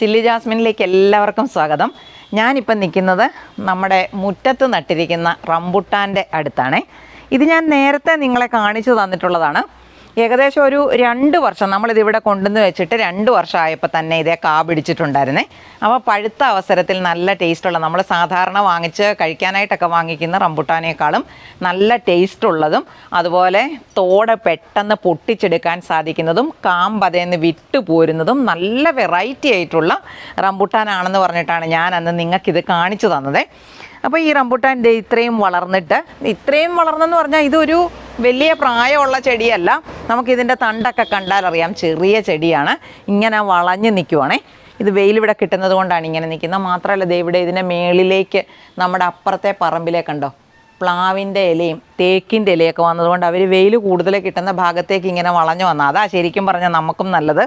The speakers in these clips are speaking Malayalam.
ചില്ലി ജാസ്മിനിലേക്ക് എല്ലാവർക്കും സ്വാഗതം. ഞാനിപ്പം നിൽക്കുന്നത് നമ്മുടെ മുറ്റത്ത് നട്ടിരിക്കുന്ന റംബുട്ടാന്റെ അടുത്താണ്. ഇത് ഞാൻ നേരത്തെ നിങ്ങളെ കാണിച്ചു തന്നിട്ടുള്ളതാണ്. ഏകദേശം ഒരു രണ്ട് വർഷം നമ്മളിത് ഇവിടെ കൊണ്ടുവന്ന് വെച്ചിട്ട് രണ്ട് വർഷമായപ്പോൾ തന്നെ ഇതേ കാ പിടിച്ചിട്ടുണ്ടായിരുന്നേ അപ്പോൾ പഴുത്ത അവസരത്തിൽ നല്ല ടേസ്റ്റുള്ള നമ്മൾ സാധാരണ വാങ്ങിച്ച് കഴിക്കാനായിട്ടൊക്കെ വാങ്ങിക്കുന്ന റംബുട്ടാനേക്കാളും നല്ല ടേസ്റ്റുള്ളതും അതുപോലെ തോട് പെട്ടെന്ന് പൊട്ടിച്ചെടുക്കാൻ സാധിക്കുന്നതും കാമ്പതേന്ന് വിട്ടു പോരുന്നതും നല്ല വെറൈറ്റി ആയിട്ടുള്ള റംബുട്ടാനാണെന്ന് പറഞ്ഞിട്ടാണ് ഞാൻ അന്ന് നിങ്ങൾക്കിത് കാണിച്ചു തന്നത്. അപ്പോൾ ഈ റംബുട്ടാൻ ദേ ഇത്രയും വളർന്നിട്ട് ഇത്രയും വളർന്നെന്ന് പറഞ്ഞാൽ ഇതൊരു വലിയ പ്രായമുള്ള ചെടിയല്ല. നമുക്കിതിന്റെ തണ്ടൊക്കെ കണ്ടാലറിയാം ചെറിയ ചെടിയാണ്. ഇങ്ങനെ വളഞ്ഞ് നിൽക്കുവാണേ ഇത് വെയിലിവിടെ കിട്ടുന്നത് കൊണ്ടാണ് ഇങ്ങനെ നിൽക്കുന്നത് മാത്രമല്ല ദേ ഇവിടെ ഇതിന്റെ മേളിലേക്ക് നമ്മുടെ അപ്പുറത്തെ പറമ്പിലേക്കുണ്ടോ കണ്ടോ? പ്ലാവിന്റെ ഇലയും തേക്കിന്റെ ഇലയൊക്കെ വന്നതുകൊണ്ട് അവർ വെയിൽ കൂടുതൽ കിട്ടുന്ന ഭാഗത്തേക്ക് ഇങ്ങനെ വളഞ്ഞു വന്നാൽ അതാ ശരിക്കും പറഞ്ഞാൽ നമുക്കും നല്ലത്.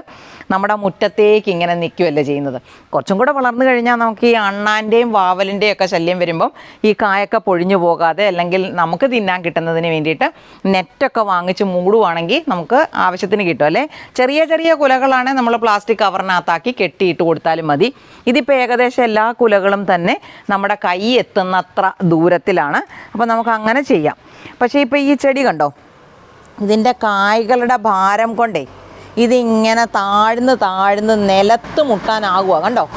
നമ്മുടെ മുറ്റത്തേക്ക് ഇങ്ങനെ നിൽക്കുകയല്ലേ ചെയ്യുന്നത്. കുറച്ചും കൂടെ വളർന്നു കഴിഞ്ഞാൽ നമുക്ക് ഈ അണ്ണാന്റെയും വാവലിന്റെയും ഒക്കെ ശല്യം വരുമ്പം ഈ കായൊക്കെ പൊഴിഞ്ഞു പോകാതെ അല്ലെങ്കിൽ നമുക്ക് തിന്നാൻ കിട്ടുന്നതിന് വേണ്ടിയിട്ട് നെറ്റൊക്കെ വാങ്ങിച്ച് മൂടുവാണെങ്കിൽ നമുക്ക് ആവശ്യത്തിന് കിട്ടും അല്ലേ? ചെറിയ ചെറിയ കുലകളാണ് നമ്മൾ പ്ലാസ്റ്റിക് കവറിനകത്താക്കി കെട്ടിയിട്ട് കൊടുത്താലും മതി. ഇതിപ്പോൾ ഏകദേശം എല്ലാ കുലകളും തന്നെ നമ്മുടെ കൈ എത്തുന്നത്ര ദൂരത്തിലാണ്. അപ്പോൾ നമുക്ക് അങ്ങനെ ചെയ്യാം. പക്ഷേ ഇപ്പോൾ ഈ ചെടി കണ്ടോ? ഇതിന്റെ കായ്കളുടെ ഭാരം കൊണ്ടേ ഇതിങ്ങനെ താഴ്ന്ന് താഴ്ന്ന് നിലത്ത് മുട്ടാനാകുക കണ്ടോ?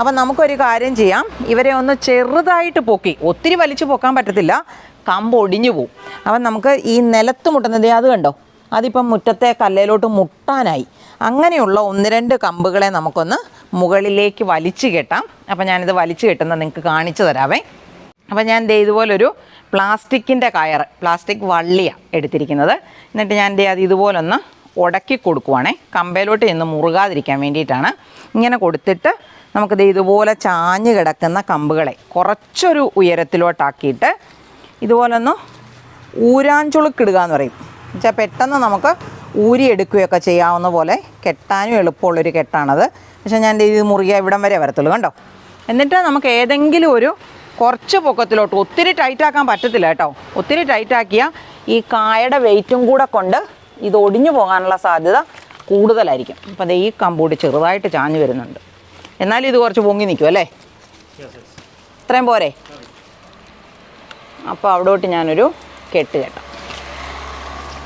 അപ്പം നമുക്കൊരു കാര്യം ചെയ്യാം. ഇവരെ ഒന്ന് ചെറുതായിട്ട് പൊക്കി ഒത്തിരി വലിച്ചു പൊക്കാൻ പറ്റത്തില്ല കമ്പ് ഒടിഞ്ഞു പോവും. അപ്പം നമുക്ക് ഈ നിലത്ത് മുട്ടുന്നത് അത് കണ്ടോ? അതിപ്പം മുറ്റത്തെ കല്ലയിലോട്ട് മുട്ടാനായി. അങ്ങനെയുള്ള ഒന്ന് രണ്ട് കമ്പുകളെ നമുക്കൊന്ന് മുകളിലേക്ക് വലിച്ചു കെട്ടാം. അപ്പം ഞാനിത് വലിച്ചു കെട്ടുന്നത് നിങ്ങൾക്ക് കാണിച്ചു തരാവേ. അപ്പം ഞാൻ ദേ ഇതുപോലൊരു പ്ലാസ്റ്റിക്കിന്റെ കയർ പ്ലാസ്റ്റിക് വള്ളിയാണ് എടുത്തിരിക്കുന്നത്. എന്നിട്ട് ഞാൻ ദേ അത് ഇതുപോലൊന്ന് ഉടക്കി കൊടുക്കുവാണേ. കമ്പയിലോട്ട് ചെന്ന് മുറുകാതിരിക്കാൻ വേണ്ടിയിട്ടാണ്. ഇങ്ങനെ കൊടുത്തിട്ട് നമുക്കിത് ഇതുപോലെ ചാഞ്ഞ് കിടക്കുന്ന കമ്പുകളെ കുറച്ചൊരു ഉയരത്തിലോട്ടാക്കിയിട്ട് ഇതുപോലൊന്ന് ഊരാഞ്ചുളുക്കിടുക എന്ന് പറയും. എന്നുവെച്ചാൽ പെട്ടെന്ന് നമുക്ക് ഊരിയെടുക്കുകയൊക്കെ ചെയ്യാവുന്ന പോലെ കെട്ടാനും എളുപ്പമുള്ളൊരു കെട്ടാണത്. പക്ഷേ ഞാൻ ഇത് മുറുകിയ ഇവിടം വരെ വരത്തുള്ളൂ കണ്ടോ? എന്നിട്ട് നമുക്ക് ഏതെങ്കിലും ഒരു കുറച്ച് പൊക്കത്തിലോട്ട് ഒത്തിരി ടൈറ്റാക്കാൻ പറ്റത്തില്ല കേട്ടോ. ഒത്തിരി ടൈറ്റാക്കിയാൽ ഈ കായയുടെ വെയിറ്റും കൂടെ കൊണ്ട് ഇത് ഒടിഞ്ഞു പോകാനുള്ള സാധ്യത കൂടുതലായിരിക്കും. അപ്പം ഈ കമ്പൂടി ചെറുതായിട്ട് ചാഞ്ഞു വരുന്നുണ്ട്. എന്നാലും ഇത് കുറച്ച് പൊങ്ങി നിൽക്കും അല്ലേ? ഇത്രയും പോരെ? അപ്പോൾ അവിടോട്ട് ഞാനൊരു കെട്ട് കെട്ടാം.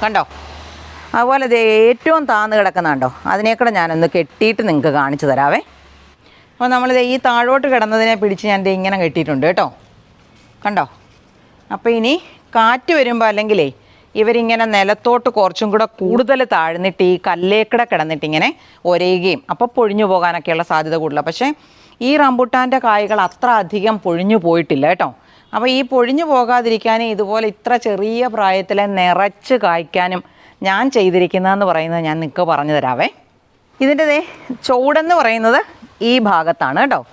കണ്ടോ? അതുപോലെ ഇത് ഏറ്റവും താന്ന് കിടക്കുന്ന കണ്ടോ അതിനേക്കൂടെ ഞാനൊന്ന് കെട്ടിയിട്ട് നിങ്ങൾക്ക് കാണിച്ചു തരാവേ. അപ്പോൾ നമ്മളിത് ഈ താഴോട്ട് കിടന്നതിനെ പിടിച്ച് ഞാൻ ദേ ഇങ്ങനെ കെട്ടിയിട്ടുണ്ട് കേട്ടോ. കണ്ടോ? അപ്പോൾ ഇനി കാറ്റ് വരുമ്പോൾ അല്ലെങ്കിലേ ഇവരിങ്ങനെ നിലത്തോട്ട് കുറച്ചും കൂടെ കൂടുതൽ താഴ്ന്നിട്ട് ഈ കല്ലേക്കിടെ കിടന്നിട്ട് ഇങ്ങനെ ഒരയുകയും അപ്പോൾ പൊഴിഞ്ഞു പോകാനൊക്കെയുള്ള സാധ്യത കൂടുതലാണ് പക്ഷേ ഈ റംബുട്ടാന്റെ കായ്കൾ അത്ര അധികം പൊഴിഞ്ഞു പോയിട്ടില്ല കേട്ടോ. അപ്പോൾ ഈ പൊഴിഞ്ഞു പോകാതിരിക്കാനും ഇതുപോലെ ഇത്ര ചെറിയ പ്രായത്തിലെ നിറച്ച് കായ്ക്കാനും ഞാൻ ചെയ്തിരിക്കുന്നതെന്ന് പറയുന്നത് ഞാൻ നിങ്ങൾക്ക് പറഞ്ഞു തരാവേ. ഇതിന്റെ ചുവടെന്ന് പറയുന്നത് ഈ ഭാഗത്താണ് കേട്ടോ.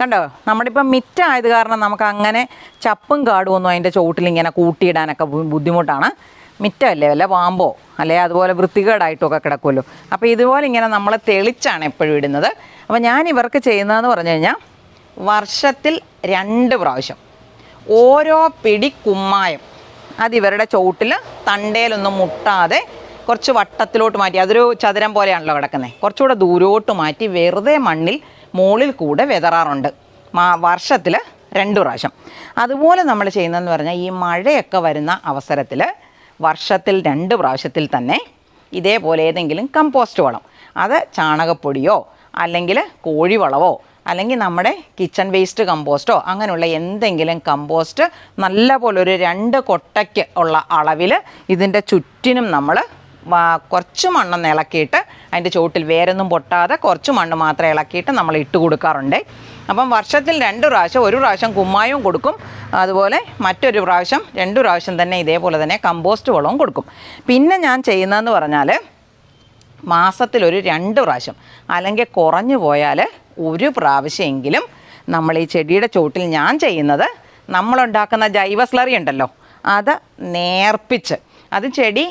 കണ്ടോ? നമ്മളിപ്പം മിറ്റായത് കാരണം നമുക്ക് അങ്ങനെ ചപ്പും കാടും ഒന്നും അതിന്റെ ചുവട്ടിൽ ഇങ്ങനെ കൂട്ടിയിടാനൊക്കെ ബുദ്ധിമുട്ടാണ്. മിറ്റമല്ലേ? വല്ല പാമ്പോ? അല്ലെ? അതുപോലെ വൃത്തികേടായിട്ടൊക്കെ കിടക്കുമല്ലോ. അപ്പോൾ ഇതുപോലെ ഇങ്ങനെ നമ്മൾ തെളിച്ചാണ് എപ്പോഴും ഇടുന്നത്. അപ്പോൾ ഞാൻ ഇവർക്ക് ചെയ്യുന്നതെന്ന് പറഞ്ഞു കഴിഞ്ഞാൽ വർഷത്തിൽ രണ്ട് പ്രാവശ്യം ഓരോ പിടി കുമ്മായം. അത് ഇവരുടെ ചുവട്ടിൽ തണ്ടേലൊന്നും മുട്ടാതെ കുറച്ച് വട്ടത്തിലോട്ട് മാറ്റി അതൊരു ചതുരം പോലെയാണല്ലോ കിടക്കുന്നത് കുറച്ചുകൂടെ ദൂരോട്ട് മാറ്റി വെറുതെ മണ്ണിൽ മുകളിൽ കൂടെ വിതറാറുണ്ട്. മാ വർഷത്തിൽ രണ്ട് പ്രാവശ്യം. അതുപോലെ നമ്മൾ ചെയ്യുന്നതെന്ന് പറഞ്ഞാൽ ഈ മഴയൊക്കെ വരുന്ന അവസരത്തിൽ വർഷത്തിൽ രണ്ട് പ്രാവശ്യത്തിൽ തന്നെ ഇതേപോലെ ഏതെങ്കിലും കമ്പോസ്റ്റ് വളം. അത് ചാണകപ്പൊടിയോ അല്ലെങ്കിൽ കോഴിവളവോ അല്ലെങ്കിൽ നമ്മുടെ കിച്ചൺ വേസ്റ്റ് കമ്പോസ്റ്റോ അങ്ങനെയുള്ള എന്തെങ്കിലും കമ്പോസ്റ്റ് നല്ല പോലെ ഒരു രണ്ട് കൊട്ടയ്ക്ക് ഉള്ള അളവിൽ ഇതിന്റെ ചുറ്റിനും നമ്മൾ കുറച്ച് മണ്ണൊന്ന് ഇളക്കിയിട്ട് അതിന്റെ ചുവട്ടിൽ വേരൊന്നും പൊട്ടാതെ കുറച്ച് മണ്ണ് മാത്രം ഇളക്കിയിട്ട് നമ്മൾ ഇട്ട് കൊടുക്കാറുണ്ട്. അപ്പം വർഷത്തിൽ രണ്ട് പ്രാവശ്യം ഒരു പ്രാവശ്യം കുമ്മായവും കൊടുക്കും. അതുപോലെ മറ്റൊരു പ്രാവശ്യം രണ്ട് പ്രാവശ്യം തന്നെ ഇതേപോലെ തന്നെ കമ്പോസ്റ്റ് വളവും കൊടുക്കും. പിന്നെ ഞാൻ ചെയ്യുന്നതെന്ന് പറഞ്ഞാൽ മാസത്തിലൊരു രണ്ട് പ്രാവശ്യം അല്ലെങ്കിൽ കുറഞ്ഞു പോയാൽ ഒരു പ്രാവശ്യമെങ്കിലും നമ്മൾ ഈ ചെടിയുടെ ചോട്ടിൽ ഞാൻ ചെയ്യുന്നത് നമ്മളുണ്ടാക്കുന്ന ജൈവ സ്ലറി ഉണ്ടല്ലോ അത് നേർപ്പിച്ച്. അത് ചെടി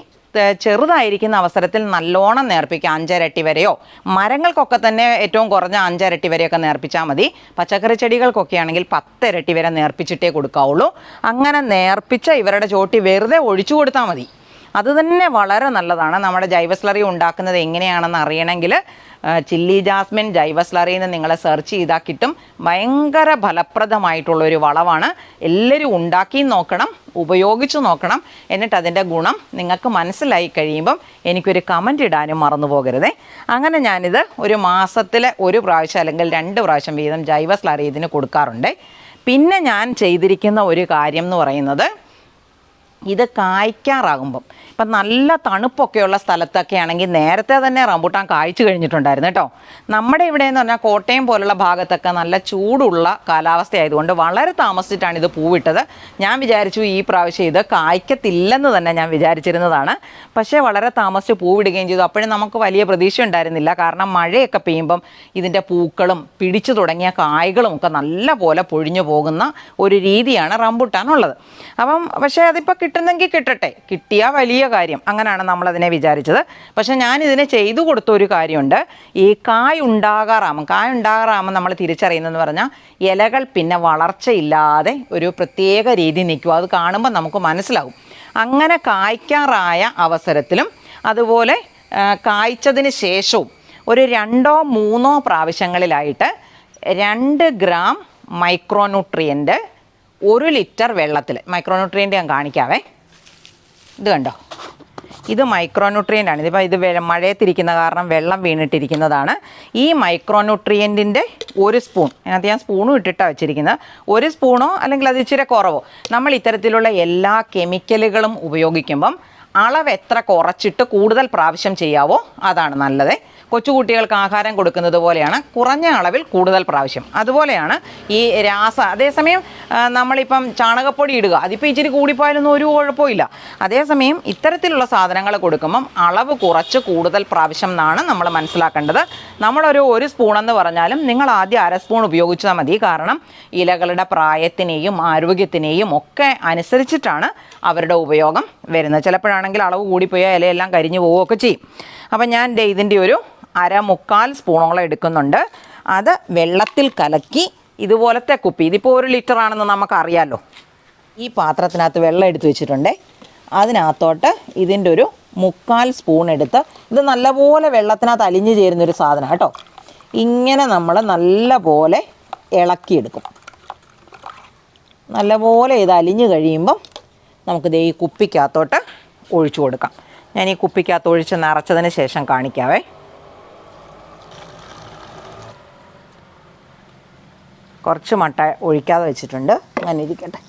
ചെറുതായിരിക്കുന്ന അവസരത്തിൽ നല്ലോണം നേർപ്പിക്കുക. അഞ്ചരട്ടി വരെയോ? മരങ്ങൾക്കൊക്കെ തന്നെ ഏറ്റവും കുറഞ്ഞ അഞ്ചരട്ടി വരെയൊക്കെ നേർപ്പിച്ചാൽ മതി. പച്ചക്കറി ചെടികൾക്കൊക്കെ ആണെങ്കിൽ പത്തിരട്ടി വരെ നേർപ്പിച്ചിട്ടേ കൊടുക്കാവുള്ളൂ. അങ്ങനെ നേർപ്പിച്ച ഇവരുടെ ചോട്ടി വെറുതെ ഒഴിച്ചു കൊടുത്താൽ മതി. അത് തന്നെ വളരെ നല്ലതാണ്. നമ്മുടെ ജൈവ സ്ലറി ഉണ്ടാക്കുന്നത് എങ്ങനെയാണെന്ന് അറിയണമെങ്കിൽ ചില്ലി ജാസ്മിൻ ജൈവ സ്ലറിയിൽ നിന്ന് നിങ്ങളെ സെർച്ച് ചെയ്താൽ കിട്ടും. ഭയങ്കര ഫലപ്രദമായിട്ടുള്ള ഒരു വളമാണ്. എല്ലാവരും ഉണ്ടാക്കി നോക്കണം ഉപയോഗിച്ച് നോക്കണം. എന്നിട്ട് അതിന്റെ ഗുണം നിങ്ങൾക്ക് മനസ്സിലായി കഴിയുമ്പം എനിക്കൊരു കമന്റ് ഇടാനും മറന്നു പോകരുതേ. അങ്ങനെ ഞാനിത് ഒരു മാസത്തിൽ ഒരു പ്രാവശ്യം അല്ലെങ്കിൽ രണ്ട് പ്രാവശ്യം വീതം ജൈവ സ്ലറി ഇതിന് കൊടുക്കാറുണ്ട്. പിന്നെ ഞാൻ ചെയ്തിരിക്കുന്ന ഒരു കാര്യം എന്ന് പറയുന്നത് ഇത് കായ്ക്കാറാകുമ്പം. ഇപ്പം നല്ല തണുപ്പൊക്കെയുള്ള സ്ഥലത്തൊക്കെ ആണെങ്കിൽ നേരത്തെ തന്നെ റംബൂട്ടാൻ കായ്ച്ചു കഴിഞ്ഞിട്ടുണ്ടായിരുന്നു കേട്ടോ. നമ്മുടെ ഇവിടെ എന്ന് പറഞ്ഞാൽ കോട്ടയം പോലുള്ള ഭാഗത്തൊക്കെ നല്ല ചൂടുള്ള കാലാവസ്ഥ ആയതുകൊണ്ട് വളരെ താമസിച്ചിട്ടാണ് ഇത് പൂവിട്ടത്. ഞാൻ വിചാരിച്ചു ഈ പ്രാവശ്യം ഇത് കായ്ക്കത്തില്ലെന്ന് തന്നെ ഞാൻ വിചാരിച്ചിരുന്നതാണ്. പക്ഷേ വളരെ താമസിച്ച് പൂവിടുകയും ചെയ്തു. അപ്പോഴും നമുക്ക് വലിയ പ്രതീക്ഷ ഉണ്ടായിരുന്നില്ല. കാരണം മഴയൊക്കെ പെയ്യുമ്പം ഇതിന്റെ പൂക്കളും പിടിച്ചു തുടങ്ങിയ കായ്കളും ഒക്കെ നല്ല പോലെ പൊഴിഞ്ഞു പോകുന്ന ഒരു രീതിയാണ് റംബൂട്ടാനുള്ളത് അപ്പം പക്ഷേ അതിപ്പോൾ കിട്ടുന്നെങ്കിൽ കിട്ടട്ടെ. കിട്ടിയാൽ വലിയ കാര്യം. അങ്ങനെയാണ് നമ്മളതിനെ വിചാരിച്ചത്. പക്ഷെ ഞാൻ ഇതിനെ ചെയ്തു കൊടുത്ത ഒരു കാര്യമുണ്ട്. ഈ കായ് ഉണ്ടാകാറാമം കായ് ഉണ്ടാകാറാമം നമ്മൾ തിരിച്ചറിയുന്നതെന്ന് പറഞ്ഞാൽ ഇലകൾ പിന്നെ വളർച്ചയില്ലാതെ ഒരു പ്രത്യേക രീതി നിൽക്കും. അത് കാണുമ്പോൾ നമുക്ക് മനസ്സിലാകും അങ്ങനെ കായ്ക്കാറായ അവസരത്തിലും അതുപോലെ കായ്ച്ചതിന് ശേഷവും ഒരു രണ്ടോ മൂന്നോ പ്രാവശ്യങ്ങളിലായിട്ട് രണ്ട് ഗ്രാം മൈക്രോന്യൂട്രിയന്റ് ഒരു ലിറ്റർ വെള്ളത്തിൽ മൈക്രോന്യൂട്രിയന്റ് ഞാൻ കാണിക്കാവേ. ഇത് കണ്ടോ? ഇത് മൈക്രോന്യൂട്രിയന്റ് ആണ്. ഇതിപ്പോൾ ഇത് മഴയത്തിരിക്കുന്ന കാരണം വെള്ളം വീണിട്ടിരിക്കുന്നതാണ്. ഈ മൈക്രോന്യൂട്രിയന്റിന്റെ ഒരു സ്പൂൺ അതിനകത്ത് ഞാൻ സ്പൂണും ഇട്ടിട്ടാണ് വെച്ചിരിക്കുന്നത് ഒരു സ്പൂണോ അല്ലെങ്കിൽ അത് ഇച്ചിരി കുറവോ? നമ്മൾ ഇത്തരത്തിലുള്ള എല്ലാ കെമിക്കലുകളും ഉപയോഗിക്കുമ്പം അളവ് എത്ര കുറച്ചിട്ട് കൂടുതൽ പ്രാവശ്യം ചെയ്യാവോ? അതാണ് നല്ലത്. കൊച്ചുകുട്ടികൾക്ക് ആഹാരം കൊടുക്കുന്നത് പോലെയാണ് കുറഞ്ഞ അളവിൽ കൂടുതൽ പ്രാവശ്യം. അതുപോലെയാണ് ഈ രാസ അതേസമയം നമ്മളിപ്പം ചാണകപ്പൊടി ഇടുക അതിപ്പോൾ ഇച്ചിരി കൂടിപ്പോയാലൊന്നും ഒരു കുഴപ്പമില്ല അതേസമയം ഇത്തരത്തിലുള്ള സാധനങ്ങൾ കൊടുക്കുമ്പം അളവ് കുറച്ച് കൂടുതൽ പ്രാവശ്യം എന്നാണ് നമ്മൾ മനസ്സിലാക്കേണ്ടത്. നമ്മളൊരു ഒരു സ്പൂൺ എന്ന് പറഞ്ഞാലും നിങ്ങൾ ആദ്യം അര സ്പൂൺ ഉപയോഗിച്ചാൽ മതി. കാരണം ഇലകളുടെ പ്രായത്തിനെയും ആരോഗ്യത്തിനെയും ഒക്കെ അനുസരിച്ചിട്ടാണ് അവരുടെ ഉപയോഗം വരുന്നത്. ചിലപ്പോഴാണെങ്കിൽ അളവ് കൂടിപ്പോയാൽ ഇലയെല്ലാം കരിഞ്ഞു പോവുകയൊക്കെ ചെയ്യും. അപ്പം ഞാൻ ഇതിന്റെ ഒരു അര മുക്കാൽ സ്പൂണോളം എടുക്കുന്നുണ്ട്. അത് വെള്ളത്തിൽ കലക്കി ഇതുപോലത്തെ കുപ്പി ഇതിപ്പോൾ ഒരു ലിറ്റർ ആണെന്ന് നമുക്കറിയാമല്ലോ ഈ പാത്രത്തിനകത്ത് വെള്ളം എടുത്ത് വെച്ചിട്ടുണ്ട്. അതിനകത്തോട്ട് ഇതിന്റെ ഒരു മുക്കാൽ സ്പൂൺ എടുത്ത് ഇത് നല്ലപോലെ വെള്ളത്തിനകത്ത് അലിഞ്ഞു ചേരുന്നൊരു സാധനം കേട്ടോ. ഇങ്ങനെ നമ്മൾ നല്ലപോലെ ഇളക്കിയെടുക്കും നല്ലപോലെ ഇത് അലിഞ്ഞു കഴിയുമ്പം നമുക്കിത് ഈ കുപ്പിക്കകത്തോട്ട് ഒഴിച്ചു കൊടുക്കാം. ഞാൻ ഈ കുപ്പിക്കകത്ത് ഒഴിച്ച് നിറച്ചതിന് ശേഷം കാണിക്കാവേ. കുറച്ച് മട്ട ഒഴിക്കാതെ വെച്ചിട്ടുണ്ട്. അങ്ങനെ ഇരിക്കട്ടെ.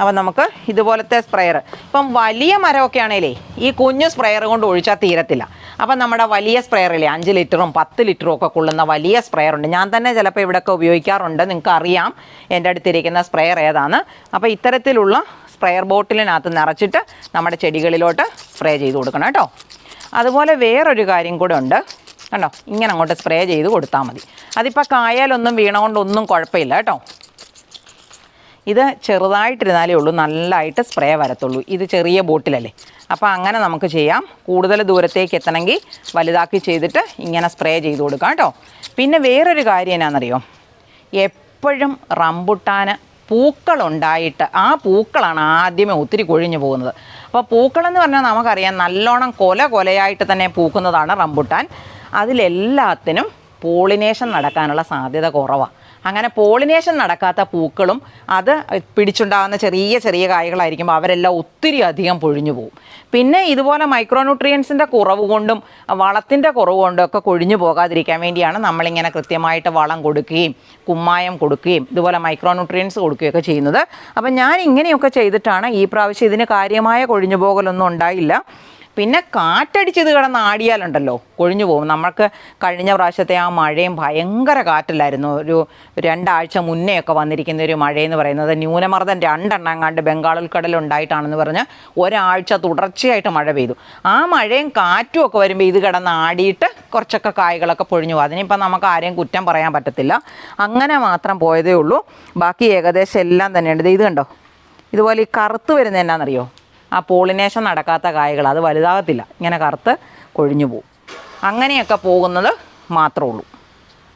അപ്പം നമുക്ക് ഇതുപോലത്തെ സ്പ്രെയർ ഇപ്പം വലിയ മരമൊക്കെ ആണേലേ ഈ കുഞ്ഞു സ്പ്രെയർ കൊണ്ട് ഒഴിച്ചാൽ തീരത്തില്ല. അപ്പം നമ്മുടെ വലിയ സ്പ്രെയറില്ലേ അഞ്ച് ലിറ്ററും പത്ത് ലിറ്ററും ഒക്കെ കൊള്ളുന്ന വലിയ സ്പ്രെയർ ഉണ്ട്. ഞാൻ തന്നെ ചിലപ്പോൾ ഇവിടെയൊക്കെ ഉപയോഗിക്കാറുണ്ട്. നിങ്ങൾക്ക് അറിയാം എന്റെ അടുത്തിരിക്കുന്ന സ്പ്രെയർ ഏതാണ്. അപ്പോൾ ഇത്തരത്തിലുള്ള സ്പ്രെയർ ബോട്ടിലിനകത്ത് നിറച്ചിട്ട് നമ്മുടെ ചെടികളിലോട്ട് സ്പ്രേ ചെയ്ത് കൊടുക്കണം കേട്ടോ. അതുപോലെ വേറൊരു കാര്യം കൂടെ ഉണ്ട്. കണ്ടോ? ഇങ്ങനെ അങ്ങോട്ട് സ്പ്രേ ചെയ്ത് കൊടുത്താൽ മതി. അതിപ്പോൾ കായാലൊന്നും വീണുകൊണ്ടൊന്നും കുഴപ്പമില്ല കേട്ടോ. ഇത് ചെറുതായിട്ടിരുന്നാലേ ഉള്ളൂ നല്ലതായിട്ട് സ്പ്രേ വരത്തുള്ളൂ. ഇത് ചെറിയ ബോട്ടിലല്ലേ. അപ്പോൾ അങ്ങനെ നമുക്ക് ചെയ്യാം. കൂടുതൽ ദൂരത്തേക്ക് എത്തണമെങ്കിൽ വലുതാക്കി ചെയ്തിട്ട് ഇങ്ങനെ സ്പ്രേ ചെയ്ത് കൊടുക്കാം കേട്ടോ. പിന്നെ വേറൊരു കാര്യം എന്നാണെന്നറിയോ എപ്പോഴും റംബുട്ടാന് പൂക്കളുണ്ടായിട്ട് ആ പൂക്കളാണ് ആദ്യമേ ഒത്തിരി കൊഴിഞ്ഞു പോകുന്നത്. അപ്പോൾ പൂക്കളെന്ന് പറഞ്ഞാൽ നമുക്കറിയാം നല്ലോണം കൊല കൊലയായിട്ട് തന്നെ പൂക്കുന്നതാണ് റംബുട്ടാൻ. അതിലെല്ലാത്തിനും പോളിനേഷൻ നടക്കാനുള്ള സാധ്യത കുറവാണ് അങ്ങനെ പോളിനേഷൻ നടക്കാത്ത പൂക്കളും അത് പിടിച്ചുണ്ടാകുന്ന ചെറിയ ചെറിയ കായ്കളായിരിക്കുമ്പോൾ അവരെല്ലാം ഒത്തിരി അധികം പൊഴിഞ്ഞു പോകും പിന്നെ ഇതുപോലെ മൈക്രോന്യൂട്രിയൻസിന്റെ കുറവ് കൊണ്ടും വളത്തിന്റെ കുറവ് കൊണ്ടും ഒക്കെ കൊഴിഞ്ഞു പോകാതിരിക്കാൻ വേണ്ടിയാണ് നമ്മളിങ്ങനെ കൃത്യമായിട്ട് വളം കൊടുക്കുകയും കുമ്മായം കൊടുക്കുകയും ഇതുപോലെ മൈക്രോന്യൂട്രിയൻസ് കൊടുക്കുകയൊക്കെ ചെയ്യുന്നത്. അപ്പം ഞാൻ ഇങ്ങനെയൊക്കെ ചെയ്തിട്ടാണ് ഈ പ്രാവശ്യം ഇതിന് കാര്യമായ കൊഴിഞ്ഞു പോകലൊന്നും ഉണ്ടായില്ല. പിന്നെ കാറ്റടിച്ചത് കിടന്ന് ആടിയാലുണ്ടല്ലോ. കൊഴിഞ്ഞു പോകും. നമുക്ക് കഴിഞ്ഞ പ്രാവശ്യത്തെ ആ മഴയും ഭയങ്കര കാറ്റിലായിരുന്നു. ഒരു രണ്ടാഴ്ച മുന്നേ ഒക്കെ വന്നിരിക്കുന്ന ഒരു മഴയെന്ന് പറയുന്നത് ന്യൂനമർദ്ദം രണ്ടെണ്ണം കണ്ട് ബംഗാൾ ഉൾക്കടൽ ഉണ്ടായിട്ടാണെന്ന് പറഞ്ഞ് ഒരാഴ്ച തുടർച്ചയായിട്ട് മഴ പെയ്തു. ആ മഴയും കാറ്റും ഒക്കെ വരുമ്പോൾ ഇത് കിടന്ന് ആടിയിട്ട് കുറച്ചൊക്കെ കായകളൊക്കെ പൊഴിഞ്ഞു പോകും. അതിനിപ്പോൾ നമുക്ക് ആരെയും കുറ്റം പറയാൻ പറ്റത്തില്ല. അങ്ങനെ മാത്രം പോയതേ ഉള്ളൂ. ബാക്കി ഏകദേശം എല്ലാം തന്നെയുണ്ട്. ഇത് കണ്ടോ? ഇതുപോലെ ഈ കറുത്ത് വരുന്നത് എന്നാണെന്നറിയോ ആ പോളിനേഷൻ നടക്കാത്ത കായകൾ അത് വലുതാകത്തില്ല. ഇങ്ങനെ കറുത്ത് കൊഴിഞ്ഞു പോകും അങ്ങനെയൊക്കെ പോകുന്നത് മാത്രമേ ഉള്ളൂ.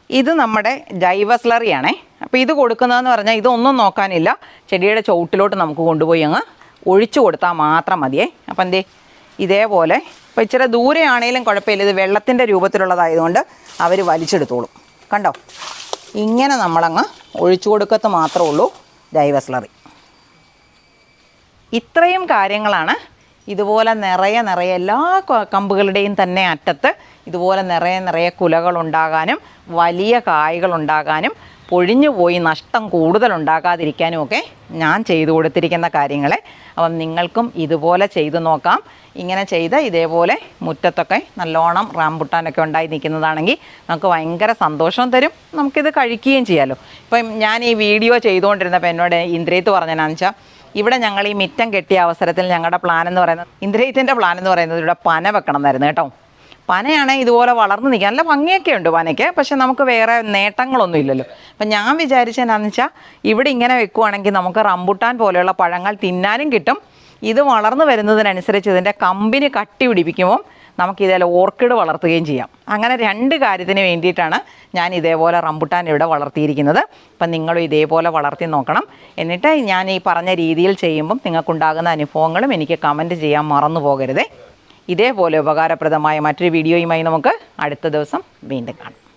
ഇത് നമ്മുടെ ജൈവ സ്ലറിയാണേ അപ്പോൾ ഇത് കൊടുക്കുന്നതെന്ന് പറഞ്ഞാൽ ഇതൊന്നും നോക്കാനില്ല. ചെടിയുടെ ചുവട്ടിലോട്ട് നമുക്ക് കൊണ്ടുപോയി അങ്ങ് ഒഴിച്ചു കൊടുത്താൽ മാത്രം മതിയേ. അപ്പം എന്തേ? ഇതേപോലെ. ഇപ്പോൾ ഇച്ചിരി ദൂരെ ആണെങ്കിലും കുഴപ്പമില്ല. ഇത് വെള്ളത്തിന്റെ രൂപത്തിലുള്ളതായതുകൊണ്ട് അവർ വലിച്ചെടുത്തോളും. കണ്ടോ? ഇങ്ങനെ നമ്മളങ്ങ് ഒഴിച്ചു കൊടുക്കത്ത് മാത്രമേ ഉള്ളൂ ജൈവ സ്ലറി ഇത്രയും കാര്യങ്ങളാണ്. ഇതുപോലെ നിറയെ നിറയെ എല്ലാ കമ്പുകളുടെയും തന്നെ അറ്റത്ത് ഇതുപോലെ നിറയെ നിറയെ കുലകളുണ്ടാകാനും വലിയ കായ്കൾ ഉണ്ടാകാനും പൊഴിഞ്ഞു പോയി നഷ്ടം കൂടുതൽ ഉണ്ടാകാതിരിക്കാനും ഒക്കെ ഞാൻ ചെയ്തു കൊടുത്തിരിക്കുന്ന കാര്യങ്ങളെ. അപ്പം നിങ്ങൾക്കും ഇതുപോലെ ചെയ്തു നോക്കാം. ഇങ്ങനെ ചെയ്ത് ഇതേപോലെ മുറ്റത്തൊക്കെ നല്ലോണം റാംബുട്ടാനൊക്കെ ഉണ്ടായി നിൽക്കുന്നതാണെങ്കിൽ നമുക്ക് ഭയങ്കര സന്തോഷം തരും. നമുക്കിത് കഴിക്കുകയും ചെയ്യാമല്ലോ ഇപ്പം ഞാൻ ഈ വീഡിയോ ചെയ്തുകൊണ്ടിരുന്നപ്പോൾ എന്നോട് ഇന്ദ്രിയത്ത് പറഞ്ഞതെന്നു വെച്ചാൽ ഇവിടെ ഞങ്ങൾ ഈ മിറ്റം കെട്ടിയ അവസരത്തിൽ ഞങ്ങളുടെ പ്ലാൻ എന്ന് പറയുന്നത് ഇന്ദ്രജിത്തിന്റെ പ്ലാൻ എന്ന് പറയുന്നത് ഇവിടെ പന വെക്കണം എന്നായിരുന്നു കേട്ടോ. പനയാണ് ഇതുപോലെ വളർന്നു നിൽക്കുക. നല്ല ഭംഗിയൊക്കെ ഉണ്ട് പനയ്ക്ക് പക്ഷെ നമുക്ക് വേറെ നേട്ടങ്ങളൊന്നും ഇല്ലല്ലോ. അപ്പം ഞാൻ വിചാരിച്ചതെന്നാന്ന് വെച്ചാൽ ഇവിടെ ഇങ്ങനെ വെക്കുവാണെങ്കിൽ നമുക്ക് റംബുട്ടാൻ പോലെയുള്ള പഴങ്ങൾ തിന്നാനും കിട്ടും. ഇത് വളർന്നു വരുന്നതിനനുസരിച്ച് ഇതിന്റെ കമ്പിന് കട്ടി പിടിപ്പിക്കുമ്പോൾ നമുക്ക് ഇതേപോലെ ഓർക്കിഡ് വളർത്തുകയും ചെയ്യാം. അങ്ങനെ രണ്ട് കാര്യത്തിന് വേണ്ടിയിട്ടാണ് ഞാൻ ഇതേപോലെ റംബുട്ടാൻ ഇവിടെ വളർത്തിയിരിക്കുന്നത്. അപ്പം നിങ്ങളും ഇതേപോലെ വളർത്തി നോക്കണം. എന്നിട്ട് ഞാൻ ഈ പറഞ്ഞ രീതിയിൽ ചെയ്യുമ്പം നിങ്ങൾക്കുണ്ടാകുന്ന അനുഭവങ്ങളും എനിക്ക് കമന്റ് ചെയ്യാൻ മറന്നു പോകരുതേ. ഇതേപോലെ ഉപകാരപ്രദമായ മറ്റൊരു വീഡിയോയുമായി നമുക്ക് അടുത്ത ദിവസം വീണ്ടും കാണാം.